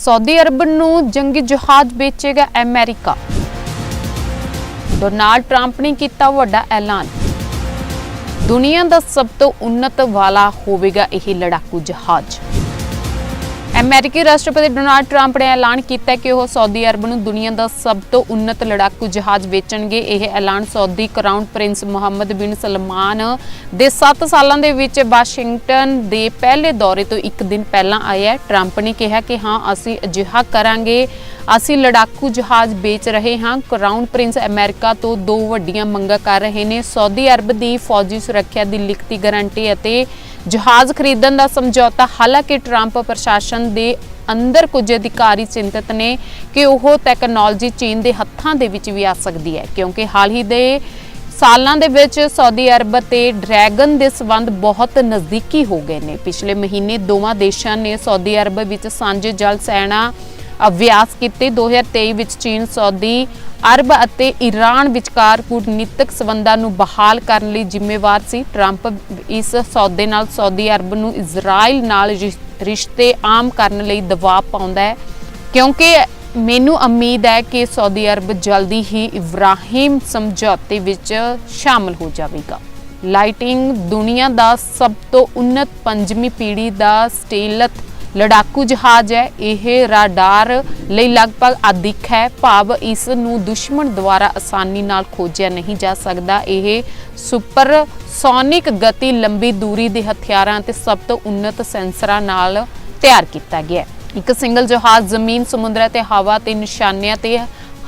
Saudi Arab ਨੂੰ ਜੰਗੀ ਜਹਾਜ਼ ਵੇਚੇਗਾ ਅਮਰੀਕਾ। ਡੋਨਾਲਡ ਟਰੰਪ ਨੇ ਕੀਤਾ ਵੱਡਾ ਐਲਾਨ। ਦੁਨੀਆ ਦਾ ਸਭ ਤੋਂ ਉੱਨਤ ਵਾਲਾ ਹੋਵੇਗਾ ਇਹ ਲੜਾਕੂ ਜਹਾਜ਼। ਅਮਰੀਕੀ ਰਾਸ਼ਟਰਪਤੀ ਡੋਨਾਲਡ ਟਰੰਪ ਨੇ ਐਲਾਨ ਕੀਤਾ ਕਿ ਉਹ ਸਾਊਦੀ ਅਰਬ ਨੂੰ ਦੁਨੀਆ ਦਾ ਸਭ ਤੋਂ ਉੱਨਤ ਲੜਾਕੂ ਜਹਾਜ਼ ਵੇਚਣਗੇ। ਇਹ ਐਲਾਨ ਸਾਊਦੀ ਕਰਾਊਨ ਪ੍ਰਿੰਸ ਮੁਹੰਮਦ ਬਿਨ ਸਲਮਾਨ ਦੇ 7 ਸਾਲਾਂ ਦੇ ਵਿੱਚ ਵਾਸ਼ਿੰਗਟਨ ਦੇ ਪਹਿਲੇ ਦੌਰੇ ਤੋਂ ਇੱਕ ਦਿਨ ਪਹਿਲਾਂ ਆਇਆ। ਟਰੰਪ ਨੇ ਕਿਹਾ ਕਿ ਹਾਂ, ਅਸੀਂ ਅਜਿਹਾ ਕਰਾਂਗੇ। ਅਸੀਂ ਲੜਾਕੂ ਜਹਾਜ਼ ਵੇਚ ਰਹੇ ਹਾਂ। ਕਰਾਊਨ ਪ੍ਰਿੰਸ ਅਮਰੀਕਾ ਤੋਂ ਦੋ ਵੱਡੀਆਂ ਮੰਗਾਂ ਕਰ ਰਹੇ ਨੇ। ਸਾਊਦੀ ਅਰਬ ਦੀ ਫੌਜੀ ਸੁਰੱਖਿਆ ਦੀ ਲਿਖਤੀ ਗਾਰੰਟੀ ਅਤੇ ਜਹਾਜ਼ ਖਰੀਦਣ ਦਾ ਸਮਝੌਤਾ। ਹਾਲਾਂਕਿ ਟਰੰਪ ਪ੍ਰਸ਼ਾਸਨ ਦੇ ਅੰਦਰ ਕੁਝ ਅਧਿਕਾਰੀ ਚਿੰਤਤ ਨੇ ਕਿ ਉਹ ਟੈਕਨੋਲੋਜੀ ਚੀਨ ਦੇ ਹੱਥਾਂ ਦੇ ਵਿੱਚ ਵੀ ਆ ਸਕਦੀ ਹੈ, ਕਿਉਂਕਿ ਹਾਲ ਹੀ ਦੇ ਸਾਲਾਂ ਦੇ ਵਿੱਚ ਸਾਊਦੀ ਅਰਬ ਤੇ ਡਰੈਗਨ ਦੇ ਸਬੰਧ ਬਹੁਤ ਨਜ਼ਦੀਕੀ ਹੋ ਗਏ ਨੇ। ਪਿਛਲੇ ਮਹੀਨੇ ਦੋਵਾਂ ਦੇਸ਼ਾਂ ਨੇ ਸਾਊਦੀ ਅਰਬ ਵਿੱਚ ਸਾਂਝੇ ਜਲ ਸੈਨਾ ਅਭਿਆਸ ਕੀਤੇ। 2023 ਵਿੱਚ ਚੀਨ ਸਾਊਦੀ ਅਰਬ ਅਤੇ ਈਰਾਨ ਵਿਚਕਾਰ ਕੂਟਨੀਤਿਕ ਸਬੰਧਾਂ ਨੂੰ ਬਹਾਲ ਕਰਨ ਲਈ ਜ਼ਿੰਮੇਵਾਰ ਸੀ। ਟਰੰਪ ਇਸ ਸੌਦੇ ਨਾਲ ਸਾਊਦੀ ਅਰਬ ਨੂੰ ਇਜ਼ਰਾਈਲ ਨਾਲ ਰਿਸ਼- ਰਿਸ਼ਤੇ ਆਮ ਕਰਨ ਲਈ ਦਬਾਅ ਪਾਉਂਦਾ ਹੈ। ਕਿਉਂਕਿ ਮੈਨੂੰ ਉਮੀਦ ਹੈ ਕਿ ਸਾਊਦੀ ਅਰਬ ਜਲਦੀ ਹੀ ਇਬਰਾਹਿਮ ਸਮਝੌਤੇ ਵਿੱਚ ਸ਼ਾਮਲ ਹੋ ਜਾਵੇਗਾ। ਲਾਈਟਿੰਗ ਦੁਨੀਆ ਦਾ ਸਭ ਤੋਂ ਉੱਨਤ ਪੰਜਵੀਂ ਪੀੜ੍ਹੀ ਦਾ ਸਟੇਲਥ ਲੜਾਕੂ ਜਹਾਜ਼ ਹੈ। ਇਹ ਰਾਡਾਰ ਲਈ ਲਗਭਗ ਅਦਿੱਖ ਹੈ। ਭਾਵ ਇਸ ਨੂੰ ਦੁਸ਼ਮਣ ਦੁਆਰਾ ਆਸਾਨੀ ਨਾਲ ਖੋਜਿਆ ਨਹੀਂ ਜਾ ਸਕਦਾ। ਇਹ ਸੁਪਰ ਸੋਨਿਕ ਗਤੀ, ਲੰਬੀ ਦੂਰੀ ਦੇ ਹਥਿਆਰਾਂ ਅਤੇ ਸਭ ਤੋਂ ਉੱਨਤ ਸੈਂਸਰਾਂ ਨਾਲ ਤਿਆਰ ਕੀਤਾ ਗਿਆ ਹੈ। ਇੱਕ ਸਿੰਗਲ ਜਹਾਜ਼ ਜ਼ਮੀਨ, ਸਮੁੰਦਰ ਅਤੇ ਹਵਾ ਤੇ ਨਿਸ਼ਾਨਿਆਂ ਤੇ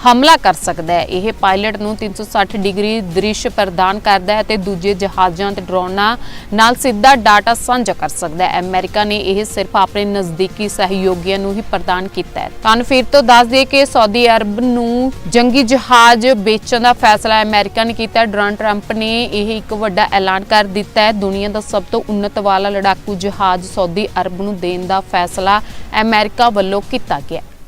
ਹਮਲਾ ਕਰ ਸਕਦਾ ਹੈ। ਇਹ ਪਾਇਲਟ ਨੂੰ 360 ਡਿਗਰੀ ਦ੍ਰਿਸ਼ ਪ੍ਰਦਾਨ ਕਰਦਾ ਹੈ ਤੇ ਦੂਜੇ ਜਹਾਜ਼ਾਂ ਤੇ ਡਰੋਨਾਂ ਨਾਲ ਸਿੱਧਾ ਡਾਟਾ ਸਾਂਝਾ ਕਰ ਸਕਦਾ ਹੈ। ਅਮਰੀਕਾ ਨੇ ਇਹ ਸਿਰਫ ਆਪਣੇ ਨਜ਼ਦੀਕੀ ਸਹਿਯੋਗੀਆਂ ਨੂੰ ਹੀ ਪ੍ਰਦਾਨ ਕੀਤਾ ਹੈ। ਤੁਹਾਨੂੰ ਫਿਰ ਤੋਂ ਦੱਸ ਦਈਏ ਕਿ ਸਾਊਦੀ ਅਰਬ ਨੂੰ ਜੰਗੀ ਜਹਾਜ਼ ਵੇਚਣ ਦਾ ਫੈਸਲਾ ਅਮਰੀਕਾ ਨੇ ਕੀਤਾ ਹੈ। ਡੋਨਾਲਡ ਟਰੰਪ ਨੇ ਇਹ ਇੱਕ ਵੱਡਾ ਐਲਾਨ ਕਰ ਦਿੱਤਾ ਹੈ। ਦੁਨੀਆ ਦਾ ਸਭ ਤੋਂ ਉੱਨਤ ਵਾਲਾ ਲੜਾਕੂ ਜਹਾਜ਼ ਸਾਊਦੀ ਅਰਬ ਨੂੰ ਦੇਣ ਦਾ ਫੈਸਲਾ ਅਮਰੀਕਾ ਵੱਲੋਂ ਕੀਤਾ ਗਿਆ